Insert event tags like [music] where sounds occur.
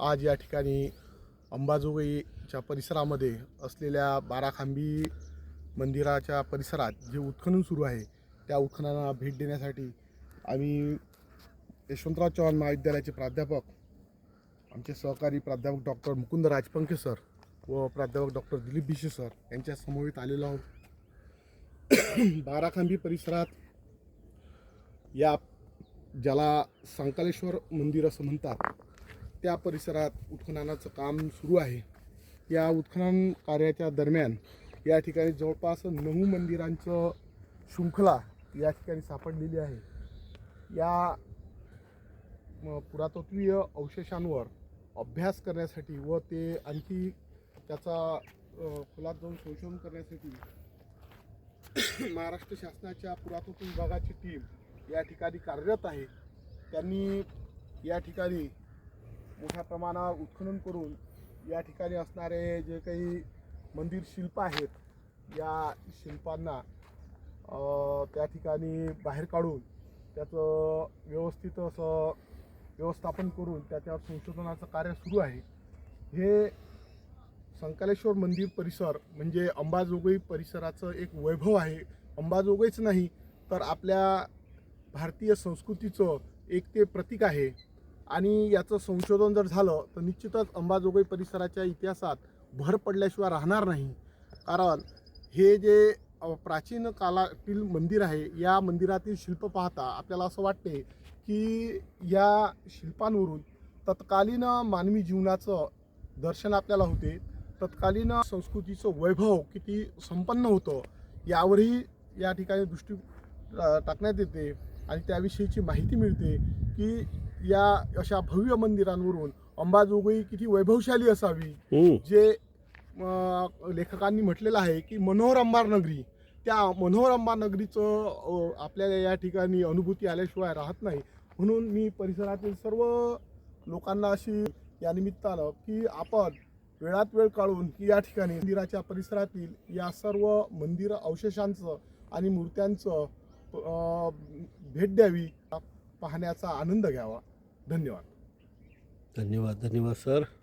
आज या ठिकाणी अंबाजोगाईच्या परिसरामध्ये असलेल्या बाराखांबी मंदिराच्या परिसरात जे उत्खनन सुरू आहे त्या उत्खननाला भेट देण्यासाठी आम्ही यशवंतराव चव्हाण महाविद्यालयाचे प्राध्यापक आमचे सहकारी प्राध्यापक डॉक्टर मुकुंद राजपंखे सर व प्राध्यापक डॉक्टर दिलीप भिशे सर यांच्या समवेत आलेलो आहोत. [coughs] बाराखांबी परिसरात या ज्याला संकालेश्वर मंदिर असं म्हणतात त्या परिसरात उत्खननाचं काम सुरू आहे. या उत्खनन कार्याच्या दरम्यान या ठिकाणी जवळपास नऊ मंदिरांचं शृंखला या ठिकाणी सापडलेली आहे. या म, पुरातत्वीय अवशेषांवर अभ्यास करण्यासाठी व ते आणखी त्याचा खुलात खोलात जाऊन संशोधन करण्यासाठी [coughs] महाराष्ट्र शासनाच्या पुरातत्व विभागाची टीम या ठिकाणी कार्यरत आहे. त्यांनी या ठिकाणी मोठ्या प्रमाणावर उत्खनन करून या ठिकाणी असणारे जे काही मंदिर शिल्प आहेत या शिल्पांना त्या ठिकाणी बाहेर काढून त्याचं व्यवस्थित असं व्यवस्थापन करून त्याच्यावर संशोधनाचं कार्य सुरू आहे. हे संकालेश्वर मंदिर परिसर म्हणजे अंबाजोगाई परिसराचं एक वैभव आहे. अंबाजोगाईच नाही तर आपल्या भारतीय संस्कृतीचं एक ते प्रतीक आहे. आणि याचं संशोधन जर झालं तर निश्चितच अंबाजोगाई परिसराच्या इतिहासात भर पडल्याशिवाय राहणार नाही. कारण हे जे प्राचीन कालातील मंदिर आहे या मंदिरातील शिल्प पाहता आपल्याला असं वाटते की या शिल्पांवरून तत्कालीन मानवी जीवनाचं दर्शन आपल्याला होते. तत्कालीन संस्कृतीचं वैभव किती संपन्न होतं यावरही या ठिकाणी दृष्टी टाकण्यात येते. आणि त्याविषयीची माहिती मिळते की या अशा भव्य मंदिरांवरून अंबाजोगाई किती वैभवशाली असावी जे लेखकांनी म्हटलेलं आहे की मनोहर अंबार नगरी त्या मनोहर अंबार नगरीचं आपल्याला या ठिकाणी अनुभूती आल्याशिवाय राहत नाही. म्हणून मी परिसरातील सर्व लोकांना अशी या निमित्तानं की आपण वेळात वेळ काढून की या ठिकाणी मंदिराच्या परिसरातील या सर्व मंदिर अवशेषांचं आणि मूर्त्यांचं भेट द्यावी पाहण्याचा आनंद घ्यावा. धन्यवाद. धन्यवाद धन्यवाद सर.